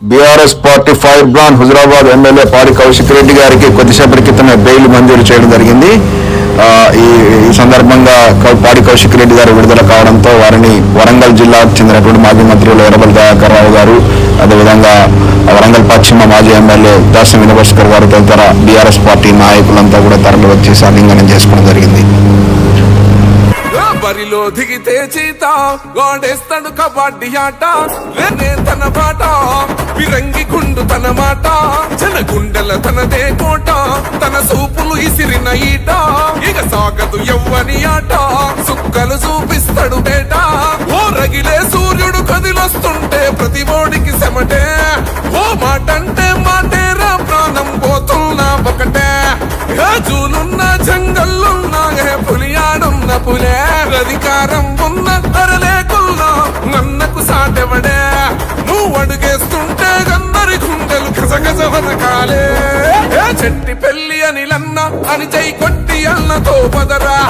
BRS party fire brand Huzurabad MLA Padi Kaushik Reddy గారికి కొద్దిసేపటి క్రితమే బెయిల్ మంజూరు చేయడం జరిగింది. ఈ ఈ సందర్భంగా పాడి కౌశిక్ రెడ్డి గారు విడుదల కావడంతో వారిని వరంగల్ జిల్లాకు చెందినటువంటి మాజీ మంత్రులు ఎర్రబల్ దయాకర్ రావు గారు అదేవిధంగా వరంగల్ పశ్చిమ మాజీ ఎమ్మెల్యే దాసం వినభాస్కర్ గారు తదితర బీఆర్ఎస్ పార్టీ నాయకులంతా కూడా తరలి వచ్చి సాలింగనం చేసుకోవడం జరిగింది. బరిలో దిగితే చీత గోడేస్తాడు కబడ్డీ ఆట తన బాట. తన మాట జన గుండెల తనదే కోట. తన సూపులు ఇసిరిన ఈట. ఇక సాగదు ఎవ్వని ఆట. సుక్కలు చూపిస్తాడు బేట ఓ రగిలే సూర్యుడు కదిలొస్తుంటే ప్రతి ఓడికి శమటే ఓ మాటంటే మాటేరా ప్రాణం పోతున్నా ఒకటే. రాజులున్న జంగల్లున్నా పులియాడున్న పులే. అధికారం ఉన్న గుండెలు చెట్టి పెళ్ళి అనిలన్న అని చెయ్యి కొట్టి అన్నతో పదరా.